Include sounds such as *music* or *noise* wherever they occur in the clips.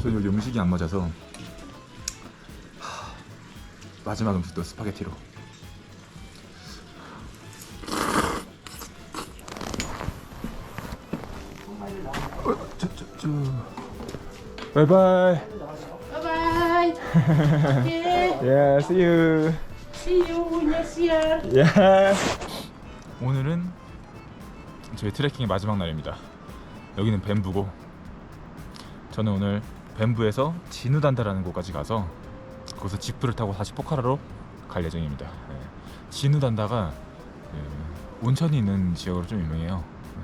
저는 여기 음식이 안 맞아서 하, 마지막 음식도 스파게티로 어. 바이바이. Okay. Yeah, see you See you next year. Yeah. 오늘은 저희 트레킹의 마지막 날입니다. 여기는 뱀부고 저는 오늘 뱀부에서 진우단다라는 곳까지 가서 거기서 지프를 타고 다시 포카라로 갈 예정입니다. 네. 진우단다가 그 온천이 있는 지역으로 좀 유명해요. 네.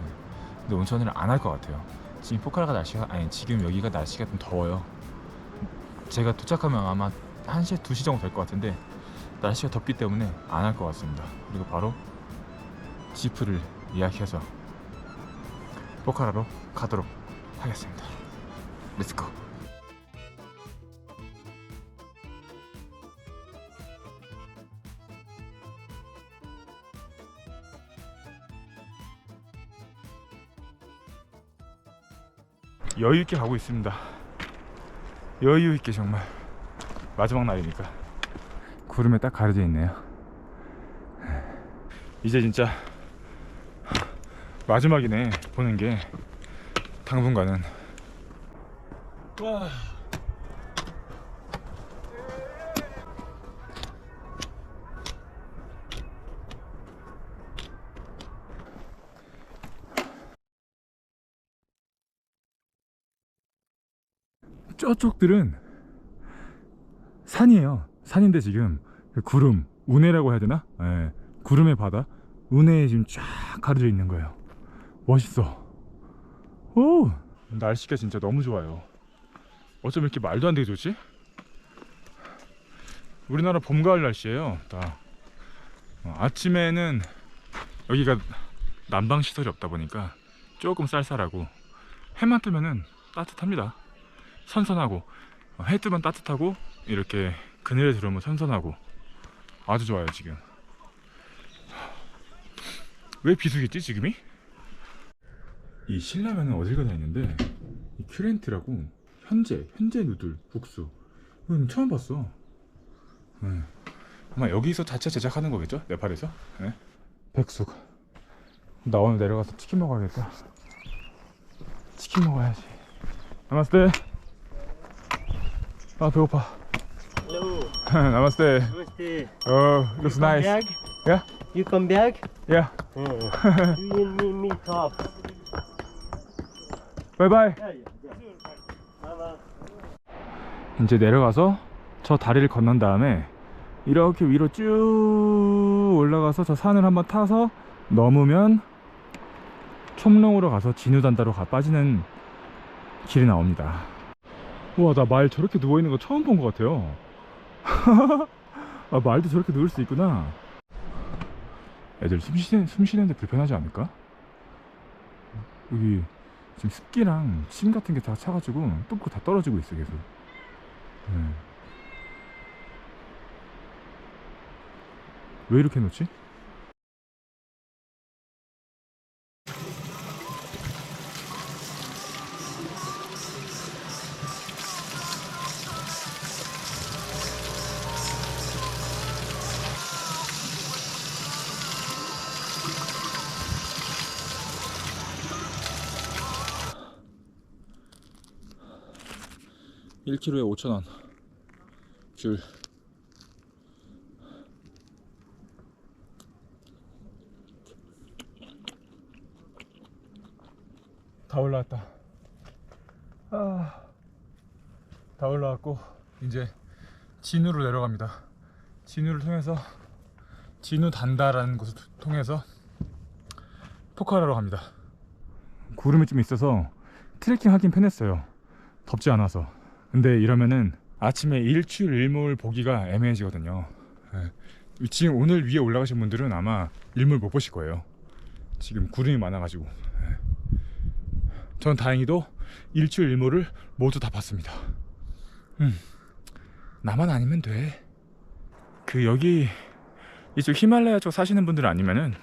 근데 온천을 안 할 것 같아요. 지금 포카라가 날씨가 아니 지금 여기가 날씨가 좀 더워요. 제가 도착하면 아마 1시 2시 정도 될 것 같은데 날씨가 덥기 때문에 안 할 것 같습니다. 그리고 바로 지프를 예약해서 포카라로 가도록 하겠습니다. 렛츠고. 여유 있게 가고 있습니다. 여유 있게 정말 마지막 날이니까 구름에 딱 가려져 있네요. 이제 진짜 마지막이네 보는 게 당분간은 와. 저쪽들은 산이에요. 산인데 지금 그 구름, 운해라고 해야 되나? 예, 구름의 바다, 운해에 지금 쫙 가려져 있는 거예요. 멋있어. 오, 날씨가 진짜 너무 좋아요. 어쩜 이렇게 말도 안 되게 좋지? 우리나라 봄 가을 날씨예요. 다 어, 아침에는 여기가 난방 시설이 없다 보니까 조금 쌀쌀하고 해만 뜨면은 따뜻합니다. 선선하고 어, 해 뜨면 따뜻하고 이렇게 그늘에 들어오면 선선하고 아주 좋아요 지금. 왜 비수겠지 지금이? 이 신라면은 어딜 가나 있는데 이 큐렌트라고 현재 현재 누들 국수 이건 처음 봤어. 네. 아마 여기서 자체 제작하는 거겠죠? 네팔에서? 네. 백숙. 나 오늘 내려가서 치킨 먹어야겠다. 치킨 먹어야지. 나마스테. 아 배고파. Hello, 나마스테. Namaste. 어, looks nice. Back? Yeah. You come back? Yeah. Uh, you and me meet up. 바이바이. Yeah, yeah, yeah. Bye-bye. 이제 내려가서 저 다리를 건넌 다음에 이렇게 위로 쭉 올라가서 저 산을 한번 타서 넘으면 촘롱으로 가서 진우단다로 가 빠지는 길이 나옵니다. 우와 나 말 저렇게 누워 있는 거 처음 본 것 같아요. *laughs* 아 말도 저렇게 누울 수 있구나. 애들 숨 쉬는 숨 쉬는데 불편하지 않을까? 여기 지금 습기랑 침 같은 게 다 차가지고 뚫고 다 떨어지고 있어 계속. 네. 왜 이렇게 놓지? 일 k g에 5,000원. 귤. 다 올라왔다. 아, 다 올라왔고 이제 진우로 내려갑니다. 진우를 통해서 진우 단다라는 곳을 투- 통해서 포카라로 갑니다. 구름이 좀 있어서 트레킹 하긴 편했어요. 덥지 않아서. 근데 이러면은 아침에 일출 일몰 보기가 애매해지거든요. 예. 지금 오늘 위에 올라가신 분들은 아마 일몰 못 보실 거예요. 지금 구름이 많아가지고. 예. 전 다행히도 일출 일몰을 모두 다 봤습니다. 음, 나만 아니면 돼. 그 여기 이쪽 히말라야 쪽 사시는 분들 아니면은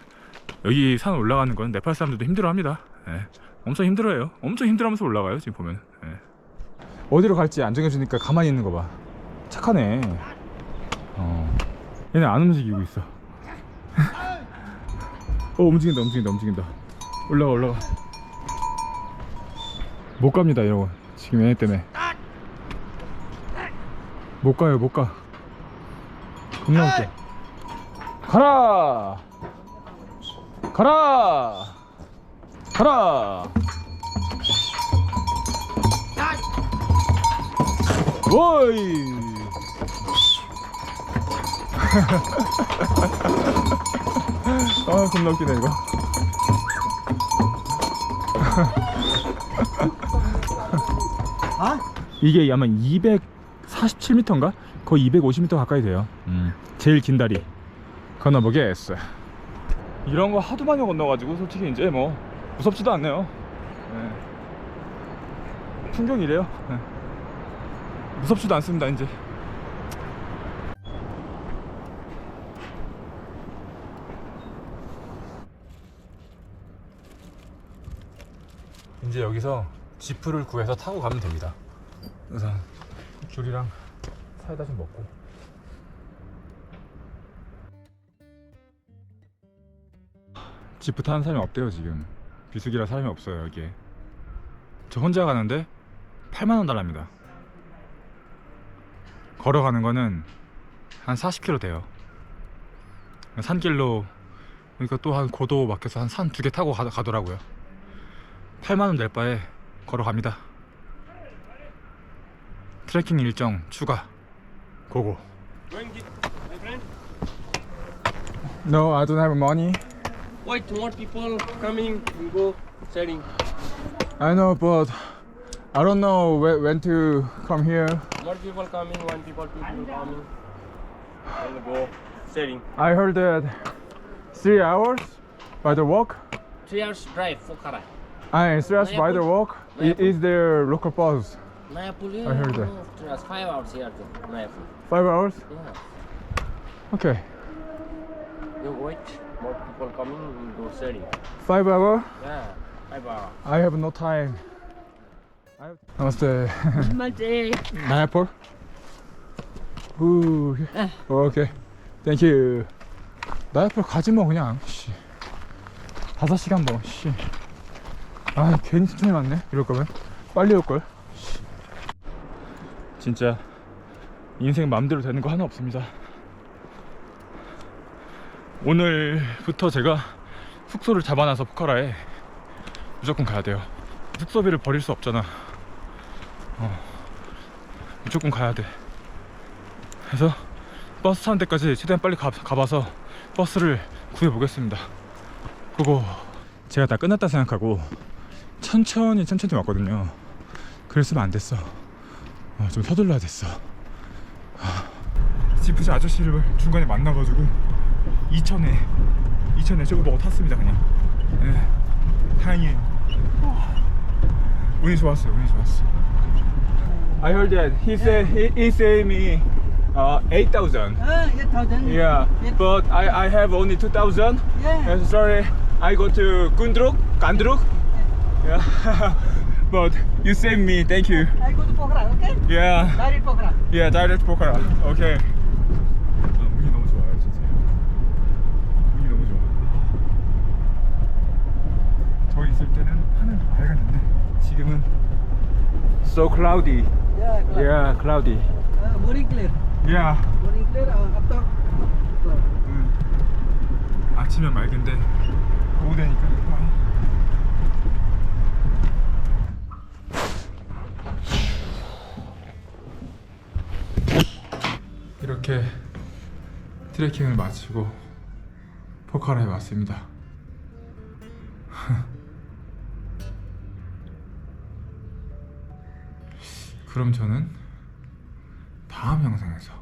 여기 산 올라가는 건 네팔 사람들도 힘들어합니다. 예. 엄청 힘들어해요. 엄청 힘들어하면서 올라가요 지금 보면. 예. 어디로 갈지 안 정해주니까 가만히 있는 거 봐. 착하네. 어. 얘네 안 움직이고 있어. *laughs* 어 움직인다 움직인다 움직인다. 올라가 올라가. 못 갑니다 이러고 지금 얘네 때문에. 못 가요 못 가. 겁나 웃겨. 가라. 가라. 가라. 오이. 아 겁나 웃기네 이거. 이게 아마 247m인가? 거의 250m 가까이 돼요. 음. 제일 긴 다리 건너보겠어. 이런 거 하도 많이 건너가지고 솔직히 이제 뭐 무섭지도 않네요. 네. 풍경이래요. 네. 무섭지도 않습니다 이제. 이제 여기서 지프를 구해서 타고 가면 됩니다. 우선 귤이랑 사이다 좀 먹고. 지프 타는 사람이 없대요 지금. 비수기라 사람이 없어요 여기에. 저 혼자 가는데 8만 원 달랍니다. 걸어가는 거는 한 40km 돼요. 산길로 그러니까 또 한 고도 막혀서 한 산 두 개 타고 가, 가더라고요. 8만 원 낼 바에 걸어갑니다. 트레킹 일정 추가. 고고. No, I don't have money. Wait, more people coming. We go setting. I know, but I don't know when, when to come here. More people coming. One people, two people coming. And go setting. I heard that three hours by the walk. Three hours drive. Pokhara. I ah, three hours by the walk. Is there local bus? Mayapur. I heard that. Three hours. Five hours here to. Five hours? Yeah. Okay. You wait. More people coming. We go setting. Five hour? Yeah. Five hours. I have no time. Namaste. Namaste. Mayapur? Ooh. Okay. Thank you. 나야풀 가지 뭐 그냥. 씨. 5시간 뭐. 씨. 아 괜히 천천히 왔네. 이럴 거면 빨리 올 걸. 씨. 진짜 인생 마음대로 되는 거 하나 없습니다. 오늘부터 제가 숙소를 잡아놔서 포카라에 무조건 가야 돼요. 숙소비를 버릴 수 없잖아. 어, 무조건 가야 돼. 그래서 버스 타는 데까지 최대한 빨리 가, 가봐서 버스를 구해보겠습니다. 그거 제가 다 끝났다 생각하고 천천히 천천히 왔거든요. 그랬으면 안 됐어. 어, 좀 서둘러야 됐어. 지프시 아저씨를 중간에 만나가지고 이천에 이천에 저거 보고 탔습니다 그냥. 네, 다행이에요. 운이 좋았어요. 운이 좋았어. I heard that he said he, he said me uh, eight thousand. Ah, 8,000. Yeah, but I, I have only 2000. Yeah. Uh, sorry, I go to Gundruk, Gandruk. Yeah. but you saved me, thank you. I go to Pokhara, okay? Yeah, Direct Pokhara. yeah, direct Pokhara. Okay. 아, 운이 너무 좋아요, 진짜. 운이 너무 좋아. 저 있을 때는 하늘도 밝았는데 지금은 so cloudy. Yeah, clear. Yeah, cloudy. Uh, very clear. Yeah. Very clear. Uh, after cloud. 음. 아침엔 맑은데 오후 되니까 아. 이렇게 트레킹을 마치고 포카라에 왔습니다. 그럼 저는 다음 영상에서